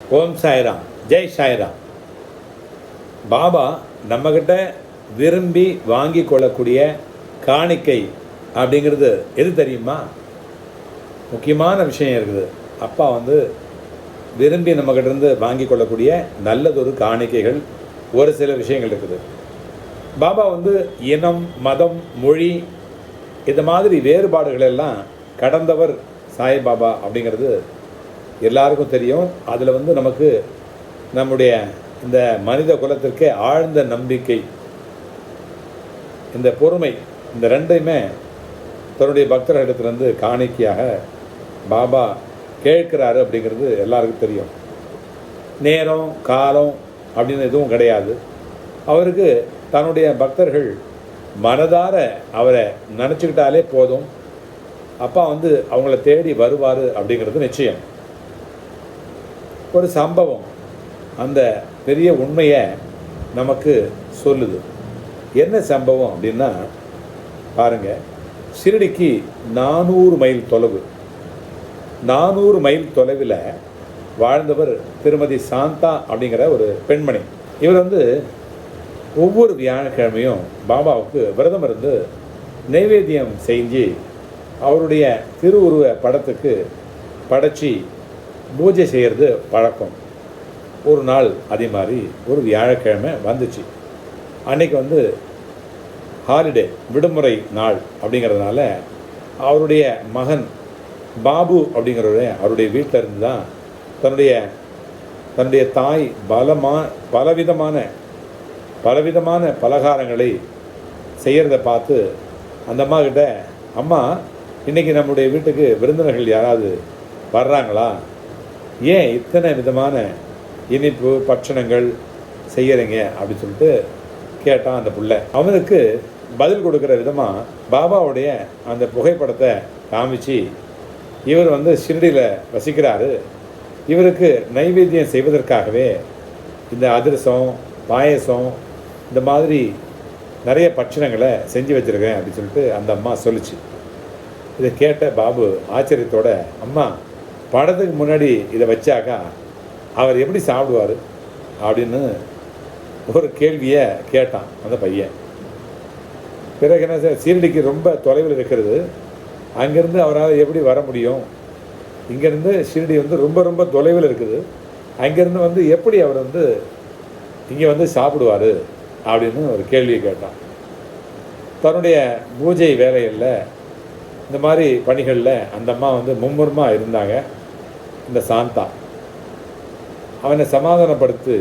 ஓம் சாய்ராம் ஜெய் சாய்ராம். பாபா நம்மக்கிட்ட விரும்பி வாங்கி கொள்ளக்கூடிய காணிக்கை அப்படிங்கிறது எது தெரியுமா? முக்கியமான விஷயம் இருக்குது. அப்பா வந்து விரும்பி நம்மக்கிட்ட இருந்து வாங்கி கொள்ளக்கூடிய நல்லதொரு காணிக்கைகள் ஒரு சில விஷயங்கள் இருக்குது. பாபா வந்து இனம் மதம் மொழி இந்த மாதிரி வேறுபாடுகள் எல்லாம் கடந்தவர் சாய்பாபா அப்படிங்கிறது எல்லாருக்கும் தெரியும். அதில் வந்து நமக்கு நம்முடைய இந்த மனித குலத்திற்கு ஆழ்ந்த நம்பிக்கை இந்த பொறுமை இந்த ரெண்டையுமே தன்னுடைய பக்தர்களிடத்திலிருந்து காணிக்கையாக பாபா கேட்கிறாரு அப்படிங்கிறது எல்லாருக்கும் தெரியும். நேரம் காலம் அப்படின்னு எதுவும் கிடையாது. அவருக்கு தன்னுடைய பக்தர்கள் மனதார அவரை நினச்சிக்கிட்டாலே போதும். அப்பா வந்து அவங்கள தேடி வருவார் அப்படிங்கிறது நிச்சயம். ஒரு சம்பவம் அந்த பெரிய உண்மையை நமக்கு சொல்லுது. என்ன சம்பவம் அப்படின்னா பாருங்கள் சிறுடிக்கு நானூறு மைல் தொலைவு. நானூறு மைல் தொலைவில் வாழ்ந்தவர் திருமதி சாந்தா அப்படிங்கிற ஒரு பெண்மணி. இவர் வந்து ஒவ்வொரு வியாழக்கிழமையும் பாபாவுக்கு விரதம் இருந்து நைவேத்தியம் செஞ்சு அவருடைய திருவுருவ படத்துக்கு படைச்சி பூஜை செய்கிறது பழக்கம். ஒரு நாள் அதே மாதிரி ஒரு வியாழக்கிழமை வந்துச்சு. அன்றைக்கி வந்து ஹாலிடே விடுமுறை நாள் அப்படிங்கிறதுனால அவருடைய மகன் பாபு அப்படிங்கிறவரு அவருடைய வீட்டில் இருந்து தான் தன்னுடைய தன்னுடைய தாய் பலமா பலவிதமான பலவிதமான பலகாரங்களை செய்கிறத பார்த்து அந்த அம்மா கிட்ட அம்மா இன்னைக்கு நம்முடைய வீட்டுக்கு விருந்தினர்கள் யாராவது வர்றாங்களா? ஏன் இத்தனை விதமான இனிப்பு பட்சணங்கள் செய்கிறீங்க அப்படின்னு சொல்லிட்டு கேட்டான் அந்த புள்ள. அவனுக்கு பதில் கொடுக்குற விதமாக பாபாவுடைய அந்த புகைப்படத்தை காமிச்சு இவர் வந்து ஷிரடியில் வசிக்கிறாரு. இவருக்கு நைவேத்தியம் செய்வதற்காகவே இந்த அதிரசம் பாயசம் இந்த மாதிரி நிறைய பட்சணங்களை செஞ்சு வச்சுருக்கேன் அப்படின்னு சொல்லிட்டு அந்த அம்மா சொல்லிச்சு. இதை கேட்ட பாபு ஆச்சரியத்தோட அம்மா படத்துக்கு முன்னாடி இதை வச்சாக்கா அவர் எப்படி சாப்பிடுவார் அப்படின்னு ஒரு கேள்வியை கேட்டான் அந்த பையன். பிறகு என்ன சார் சீரடிக்கு ரொம்ப தொலைவில் இருக்கிறது. அங்கேருந்து அவரால் எப்படி வர முடியும்? இங்கேருந்து ஷீரடி வந்து ரொம்ப ரொம்ப தொலைவில் இருக்குது. அங்கேருந்து வந்து எப்படி அவர் வந்து இங்கே வந்து சாப்பிடுவார் அப்படின்னு ஒரு கேள்வியை கேட்டான். தன்னுடைய பூஜை வேலைகளில் இந்த மாதிரி பணிகளில் அந்த அம்மா வந்து மும்முரமாக இருந்தாங்க. இந்த சாந்தா. அவனை சமாதானப்படுத்தி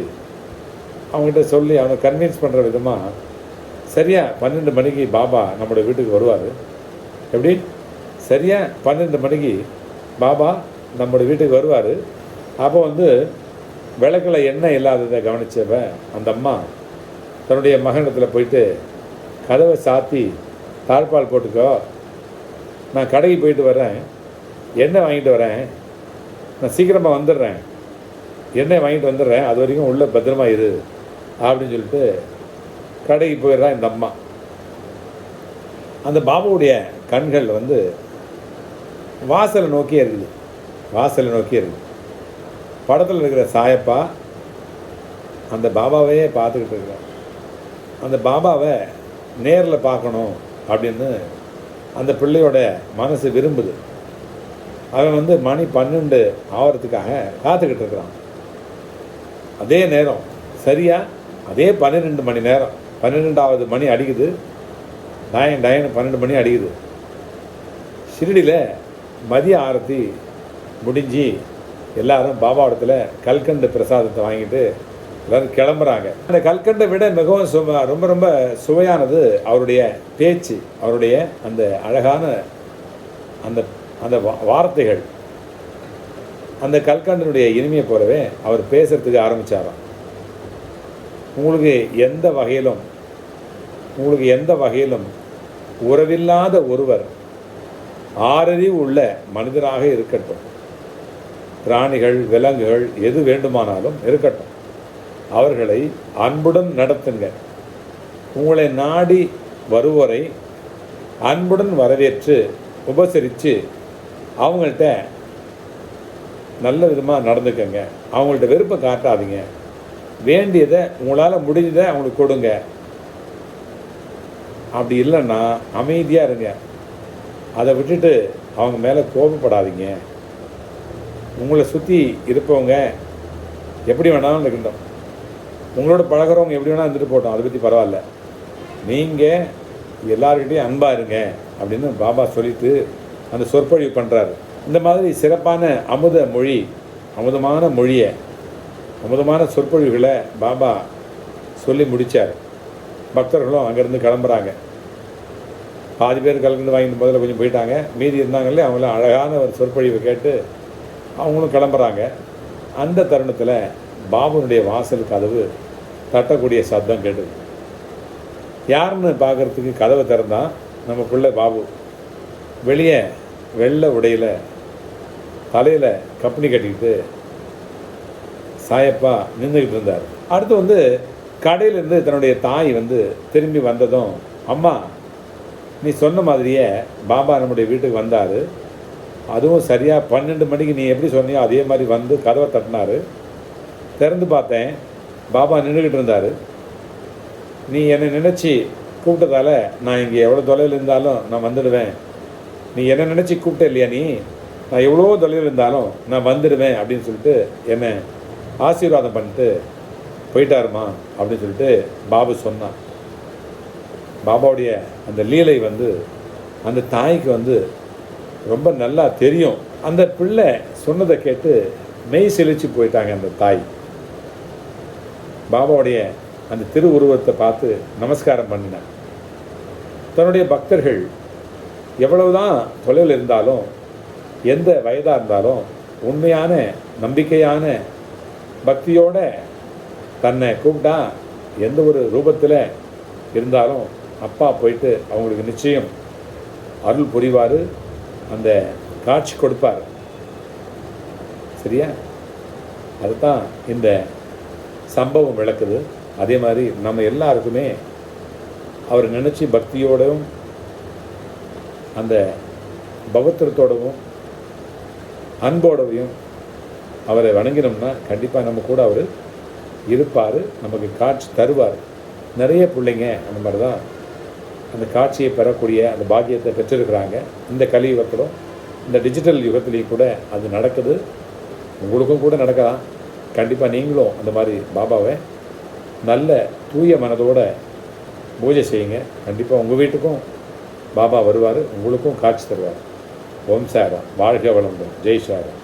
அவங்ககிட்ட சொல்லி அவனை கன்வின்ஸ் பண்ணுற விதமாக சரியாக பன்னெண்டு மணிக்கு பாபா நம்மளோட வீட்டுக்கு வருவார். எப்படி? சரியாக பன்னெண்டு மணிக்கு பாபா நம்மளோட வீட்டுக்கு வருவார். அப்போ வந்து விளக்கில் எண்ணெய் இல்லாததை கவனித்தவன் அந்த அம்மா தன்னுடைய மகனிடத்தில் போயிட்டு கதவை சாத்தி தாழ்பால் போட்டுக்கோ. நான் கடைக்கு போயிட்டு வரேன். எண்ணெய் வாங்கிட்டு வரேன். நான் சீக்கிரமாக வந்துடுறேன். எண்ணெய் வாங்கிட்டு வந்துடுறேன். அது வரைக்கும் உள்ளே பத்திரமா இரு அப்படின்னு சொல்லிட்டு கடைக்கு போயிடுறான் இந்த அம்மா. அந்த பாபாவுடைய கண்கள் வந்து வாசலை நோக்கியே இருக்குது. வாசலை நோக்கியே இருக்குது. படத்தில் இருக்கிற சாயப்பா அந்த பாபாவையே பார்த்துக்கிட்டு இருக்கிறார். அந்த பாபாவை நேரில் பார்க்கணும் அப்படின்னு அந்த பிள்ளையோட மனசு விரும்புது. அவன் வந்து மணி பன்னெண்டு ஆகிறதுக்காக காத்துக்கிட்டு இருக்கிறான். அதே நேரம் சரியாக அதே பன்னிரெண்டு மணி நேரம். பன்னிரெண்டாவது மணி அடிக்குது. டயன் டயன் பன்னெண்டு மணி அடிக்குது. ஷிரடியில் மதிய ஆரத்தி முடிஞ்சு எல்லாரும் பாபாவிடத்துல கல்கண்டு பிரசாதத்தை வாங்கிட்டு எல்லாரும் கிளம்புறாங்க. அந்த கல்கண்டை விட மிகவும் சு ரொம்ப ரொம்ப சுவையானது அவருடைய பேச்சு அவருடைய அந்த அழகான அந்த அந்த வார்த்தைகள் அந்த கல்கண்டனுடைய இனிமையை போலவே அவர் பேசுகிறதுக்கு ஆரம்பிச்சாராம். உங்களுக்கு எந்த வகையிலும் உங்களுக்கு எந்த வகையிலும் உறவில்லாத ஒருவர் ஆறறிவு உள்ள மனிதராக இருக்கட்டும். பிராணிகள் விலங்குகள் எது வேண்டுமானாலும் இருக்கட்டும். அவர்களை அன்புடன் நடத்துங்க உங்களை நாடி வருவோரை அன்புடன் வரவேற்று உபசரித்து அவங்கள்ட்ட நல்ல விதமாக நடந்துக்கங்க. அவங்கள்ட்ட வெறுப்பை காட்டாதீங்க. வேண்டியதை உங்களால் முடிஞ்சதை அவங்களுக்கு கொடுங்க. அப்படி இல்லைன்னா அமைதியாக இருங்க. அதை விட்டுட்டு அவங்க மேலே கோபப்படாதீங்க. உங்களை சுற்றி இருப்பவங்க எப்படி வேணாலும் இருக்கட்டும். உங்களோட பழகுறவங்க எப்படி வேணால் இருந்துட்டு போட்டோம் அதை பற்றி பரவாயில்ல. நீங்கள் எல்லாருக்கிட்டையும் அன்பாக இருங்க அப்படின்னு பாபா சொல்லிட்டு அந்த சொற்பொழிவு பண்ணுறாரு இந்த மாதிரி சிறப்பான அமுத மொழி அமுதமான மொழியை அமுதமான சொற்பொழிவுகளை பாபா சொல்லி முடித்தார் பக்தர்களும் அங்கேருந்து கிளம்புறாங்க. பாதி பேர் கலந்து வாங்கிட்டு முதல்ல கொஞ்சம் போயிட்டாங்க. மீதி இருந்தாங்களே அவங்கள அழகான ஒரு சொற்பொழிவை கேட்டு அவங்களும் கிளம்புறாங்க. அந்த தருணத்தில் பாபுனுடைய வாசல் கதவு தட்டக்கூடிய சத்தம் கேட்டுது. யாருன்னு பார்க்கறதுக்கு கதவை திறந்தான் நம்ம பிள்ளை பாபு வெளியே வெள்ளை உடையில் தலையில் கப்பனி கட்டிக்கிட்டு சாயப்பா நின்றுக்கிட்டு இருந்தார். அடுத்து வந்து கடையிலேருந்து தன்னுடைய தாய் வந்து திரும்பி வந்ததும் அம்மா நீ சொன்ன மாதிரியே பாபா நம்முடைய வீட்டுக்கு வந்தார். அதுவும் சரியாக பன்னெண்டு மணிக்கு நீ எப்படி சொன்னியோ அதே மாதிரி வந்து கதவை தட்டினார். திறந்து பார்த்தேன் பாபா நின்றுக்கிட்டு இருந்தார். நீ என்னை நினச்சி கூப்பிட்டதால நான் இங்கே எவ்வளோ தொலைவில் இருந்தாலும் நான் வந்துடுவேன். நீ என்னை நினச்சி கூப்பிட்ட இல்லையா நீ? நான் எவ்வளோ தொலைவில் இருந்தாலும் நான் வந்துடுவேன் அப்படின்னு சொல்லிட்டு என்னை ஆசீர்வாதம் பண்ணிட்டு போயிட்டாருமா அப்படின்னு சொல்லிட்டு பாபு சொன்னான். பாபாவுடைய அந்த லீலை வந்து அந்த தாய்க்கு வந்து ரொம்ப நல்லா தெரியும். அந்த பிள்ளை சொன்னதை கேட்டு மெய் செழிச்சு போயிட்டாங்க அந்த தாய். பாபாவுடைய அந்த திருவுருவத்தை பார்த்து நமஸ்காரம் பண்ணினேன் தன்னுடைய பக்தர்கள் எவ்வளவுதான் தொலைவில் இருந்தாலும் எந்த வயதாக இருந்தாலும் உண்மையான நம்பிக்கையான பக்தியோட தன்னை கூப்பிட்டா எந்த ஒரு ரூபத்தில் இருந்தாலும் அப்பா போயிட்டு அவங்களுக்கு நிச்சயம் அருள் புரிவார் அந்த காட்சி கொடுப்பார். சரியா? அதுதான் இந்த சம்பவம் விளக்குது. அதே மாதிரி நம்ம எல்லாருக்குமே அவர் நினச்சி பக்தியோடவும் அந்த பவத்திரத்தோடவும் அன்போடவையும் அவரை வணங்கினோம்னா கண்டிப்பாக நம்ம கூட அவர் இருப்பார் நமக்கு காட்சி தருவார். நிறைய பிள்ளைங்க அந்த மாதிரி தான் அந்த காட்சியை பெறக்கூடிய அந்த பாக்கியத்தை பெற்றிருக்கிறாங்க. இந்த கலியுகத்திலும் இந்த டிஜிட்டல் யுகத்துலேயும் கூட அது நடக்குது. உங்களுக்கும் கூட நடக்கலாம். கண்டிப்பாக நீங்களும் அந்த மாதிரி பாபாவை நல்ல தூய மனதோட பூஜை செய்யுங்க. கண்டிப்பாக உங்கள் வீட்டுக்கும் பாபா வருவார் உங்களுக்கும் காட்சி தருவார். ஓம் சாரம் வாழ்க வளமுடன். ஜெய் சாரம்